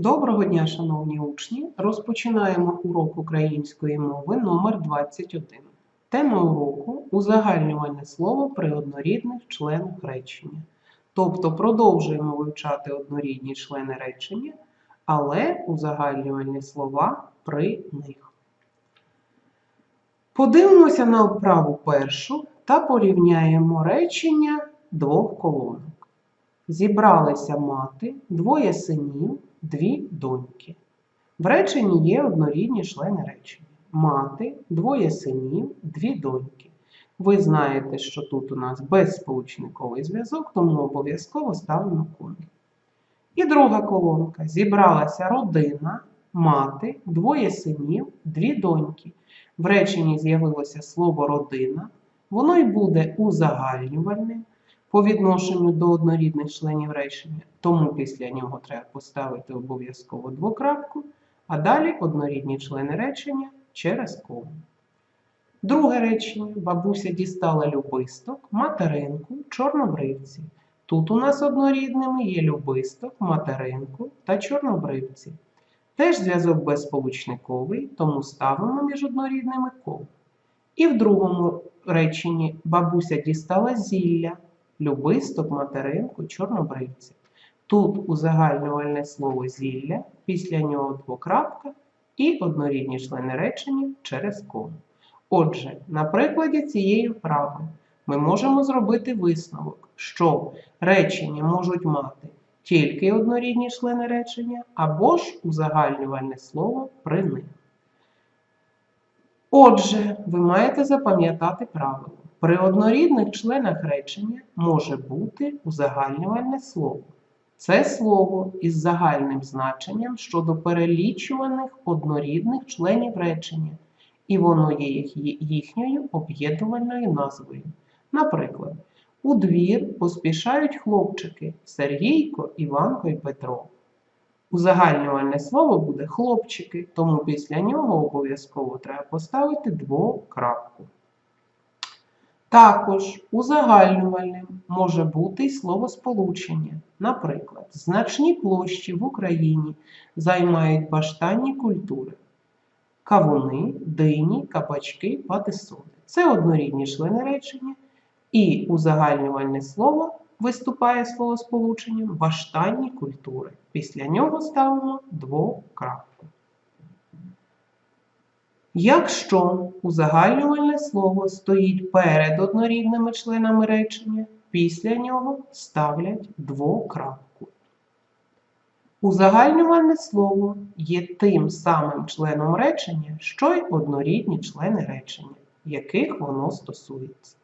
Доброго дня, шановні учні! Розпочинаємо урок української мови номер 21. Тема уроку узагальнювальне слово при однорідних членах речення. Тобто продовжуємо вивчати однорідні члени речення, але узагальнювальні слова при них. Подивимося на вправу першу та порівняємо речення двох колонок. Зібралися мати, двоє синів, дві доньки. В реченні є однорідні члени речення. Мати, двоє синів, дві доньки. Ви знаєте, що тут у нас безсполучниковий зв'язок, тому обов'язково ставимо коми. І друга колонка. Зібралася родина, мати, двоє синів, дві доньки. В реченні з'явилося слово родина. Воно й буде узагальнювальним по відношенню до однорідних членів речення, тому після нього треба поставити обов'язково двокрапку, а далі однорідні члени речення через кому. Друге речення. Бабуся дістала любисток, материнку, чорнобривці. Тут у нас однорідними є любисток, материнку та чорнобривці. Теж зв'язок безсполучниковий, тому ставимо між однорідними кому. І в другому реченні бабуся дістала зілля, любисток, материнку, чорнобривці. Тут узагальнювальне слово зілля, після нього двокрапка і однорідні члени речення через кому. Отже, на прикладі цієї вправи ми можемо зробити висновок, що речення можуть мати тільки однорідні члени речення або ж узагальнювальне слово при них. Отже, ви маєте запам'ятати правило. При однорідних членах речення може бути узагальнювальне слово. Це слово із загальним значенням щодо перелічуваних однорідних членів речення, і воно є їхньою об'єднувальною назвою. Наприклад, у двір поспішають хлопчики Сергійко, Іванко і Петро. Узагальнювальне слово буде хлопчики, тому після нього обов'язково треба поставити двокрапку. Також узагальнювальним може бути й словосполучення. Наприклад, значні площі в Україні займають баштанні культури. Кавуни, дині, кабачки, патисони. Це однорідні члени речення. І узагальнювальне слово виступає словосполученням баштанні культури. Після нього ставимо двокрапку. Якщо узагальнювальне слово стоїть перед однорідними членами речення, після нього ставлять двокрапку. Узагальнювальне слово є тим самим членом речення, що й однорідні члени речення, яких воно стосується.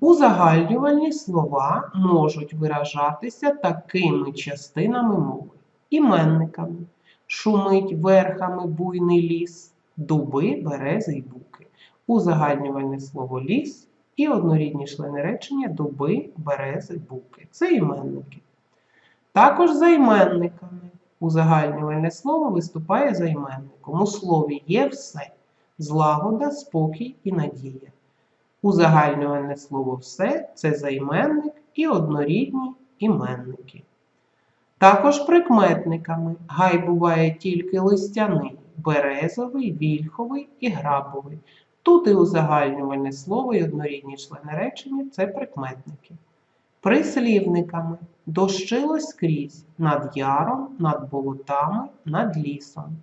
Узагальнювальні слова можуть виражатися такими частинами мови: іменниками, шумить верхами буйний ліс, дуби, берези й буки. Узагальнювальне слово ліс і однорідні члени речення дуби, берези, буки. Це іменники. Також за іменниками узагальнювальне слово виступає за іменником. У слові є все злагода, спокій і надія. Узагальнювальне слово все це займенник і однорідні іменники. Також прикметниками гай буває тільки листяний, березовий, вільховий і грабовий. Тут і узагальнювальне слово і однорідні члени речення це прикметники. Прислівниками дощило скрізь над яром, над болотами, над лісом.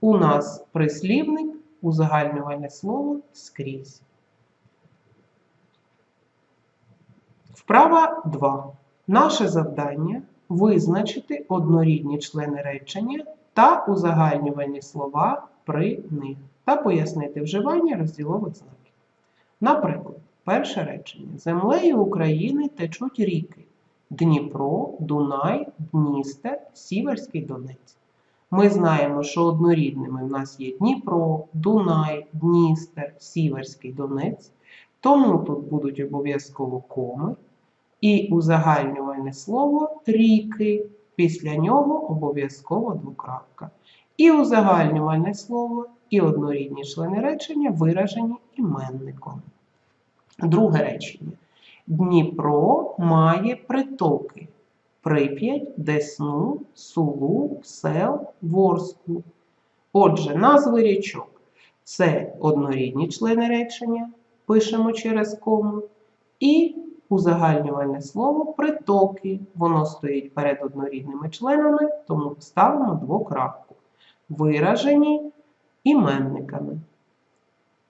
У нас прислівник узагальнювальне слово скрізь. Вправа 2. Наше завдання визначити однорідні члени речення та узагальнювальні слова при них та пояснити вживання розділових знаків. Наприклад, перше речення. Землею України течуть ріки Дніпро, Дунай, Дністер, Сіверський Донець. Ми знаємо, що однорідними в нас є Дніпро, Дунай, Дністер, Сіверський Донець. Тому тут будуть обов'язково коми і узагальнювальне слово ріки. Після нього обов'язково двокрапка. І узагальнювальне слово, і однорідні члени речення виражені іменником. Друге речення. Дніпро має притоки. Прип'ять, Десну, Сулу, Сел, Ворску. Отже, назви річок це однорідні члени речення, пишемо через кому, і узагальнювальне слово притоки. Воно стоїть перед однорідними членами, тому ставимо двокрапку. Виражені іменниками.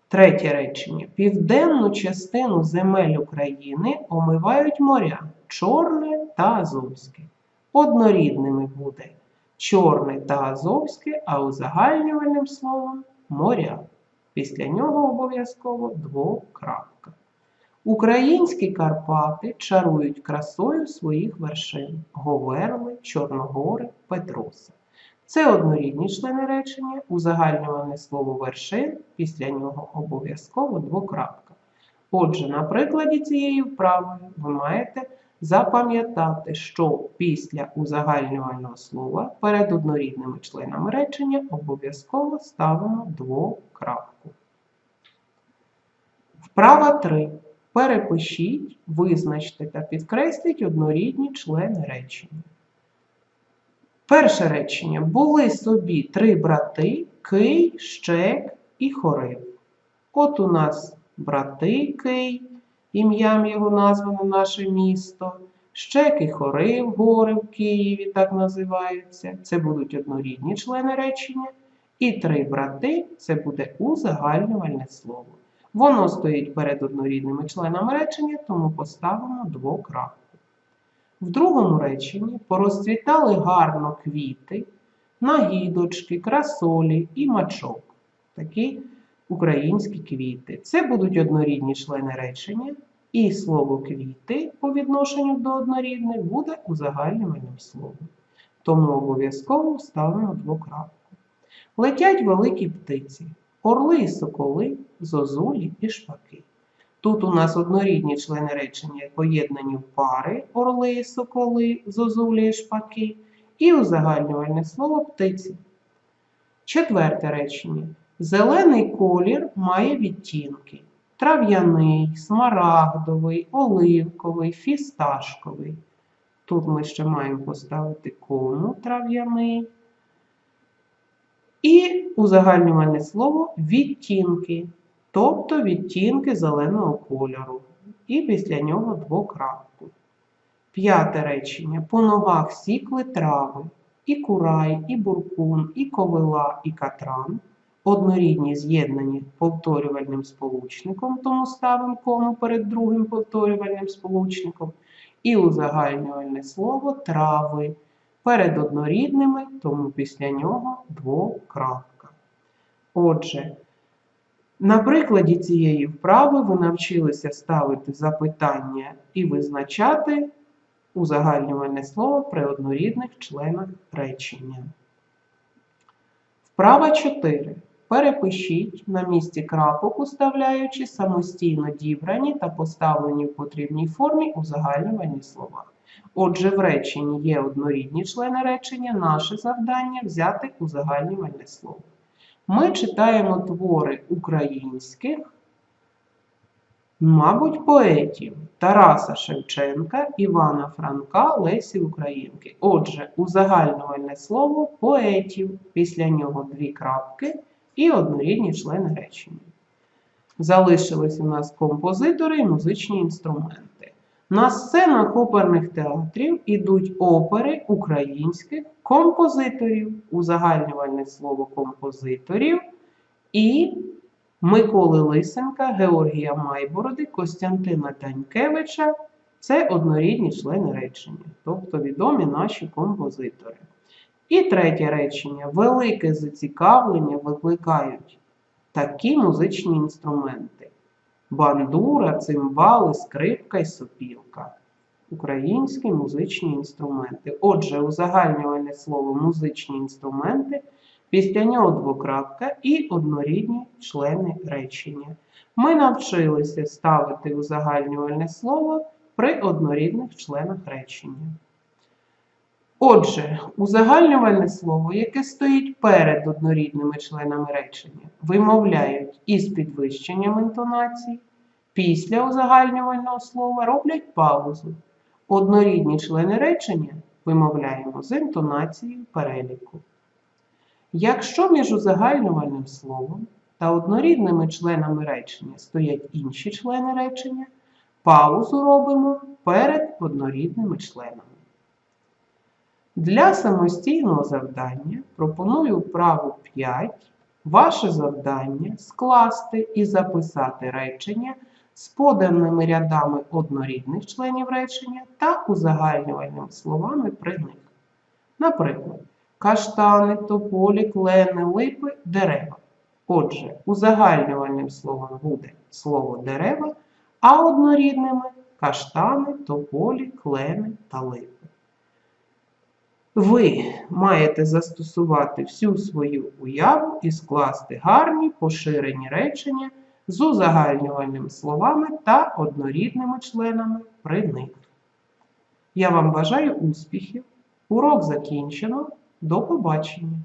Третє речення. Південну частину земель України омивають моря Чорне та Азовське. Однорідними буде Чорне та Азовське, а узагальнювальним словом моря. Після нього обов'язково двокрапка. Українські Карпати чарують красою своїх вершин Говерли, Чорногори, Петроса. Це однорідні члени речення, узагальнюване слово вершин, після нього обов'язково двокрапка. Отже, на прикладі цієї вправи ви маєте запам'ятати, що після узагальнювального слова перед однорідними членами речення обов'язково ставимо двокрапку. Вправа 3. Перепишіть, визначте та підкресліть однорідні члени речення. Перше речення. Були собі три брати Кий, Щек і Хорив. От у нас брати Кий, ім'ям його названо наше місто. Щек і Хорив, гори в Києві так називаються. Це будуть однорідні члени речення. І три брати це буде узагальнювальне слово. Воно стоїть перед однорідними членами речення, тому поставимо двокрапку. В другому реченні порозцвітали гарно квіти, нагідочки, красолі і мачок. Такі українські квіти. Це будуть однорідні члени речення, і слово квіти по відношенню до однорідних буде узагальнювальним словом. Тому обов'язково вставимо двокрапку. Летять великі птиці, орли соколи, зозулі і шпаки. Тут у нас однорідні члени речення поєднані в пари орли соколи, зозулі і шпаки, і узагальнювальне слово птиці. Четверте речення. Зелений колір має відтінки: трав'яний, смарагдовий, оливковий, фісташковий. Тут ми ще маємо поставити кому трав'яний. І узагальнювальне слово відтінки тобто відтінки зеленого кольору, і після нього двокрапку. П'яте речення. По ногах сікли трави, і курай, і буркун, і ковила, і катран. Однорідні з'єднані повторювальним сполучником, тому ставимо кому перед другим повторювальним сполучником. І узагальнювальне слово трави. Перед однорідними, тому після нього двокрапка. Отже, на прикладі цієї вправи ви навчилися ставити запитання і визначати узагальнювальне слово при однорідних членах речення. Вправа 4. Перепишіть на місці крапок, уставляючи самостійно дібрані та поставлені в потрібній формі узагальнювальні слова. Отже, в реченні є однорідні члени речення, наше завдання взяти узагальнювальне слово. Ми читаємо твори українських, мабуть, поетів Тараса Шевченка, Івана Франка, Лесі Українки. Отже, узагальнювальне слово поетів, після нього дві крапки і однорідні члени речення. Залишились у нас композитори і музичні інструменти. На сценах оперних театрів ідуть опери українських композиторів, узагальнювальне слово композиторів і Миколи Лисенка, Георгія Майбороди, Костянтина Данькевича це однорідні члени речення, тобто відомі наші композитори. І третє речення: велике зацікавлення викликають такі музичні інструменти бандура, цимбали, скрипка і сопілка. Українські музичні інструменти. Отже, узагальнювальне слово музичні інструменти, після нього двокрапка і однорідні члени речення. Ми навчилися ставити узагальнювальне слово при однорідних членах речення. Отже, узагальнювальне слово, яке стоїть перед однорідними членами речення, вимовляють із підвищенням інтонації, після узагальнювального слова роблять паузу, Однорідні члени речення вимовляємо з інтонацією переліку. Якщо між узагальнювальним словом та однорідними членами речення стоять інші члени речення, паузу робимо перед однорідними членами. Для самостійного завдання пропоную вправу 5. Ваше завдання скласти і записати речення з поданими рядами однорідних членів речення та узагальнювальними словами при них. Наприклад, каштани, тополі, клени, липи, дерева. Отже, узагальнювальним словом буде слово дерева, а однорідними каштани, тополі, клени та липи. Ви маєте застосувати всю свою уяву і скласти гарні поширені речення з узагальнювальними словами та однорідними членами при них. Я вам бажаю успіхів. Урок закінчено. До побачення!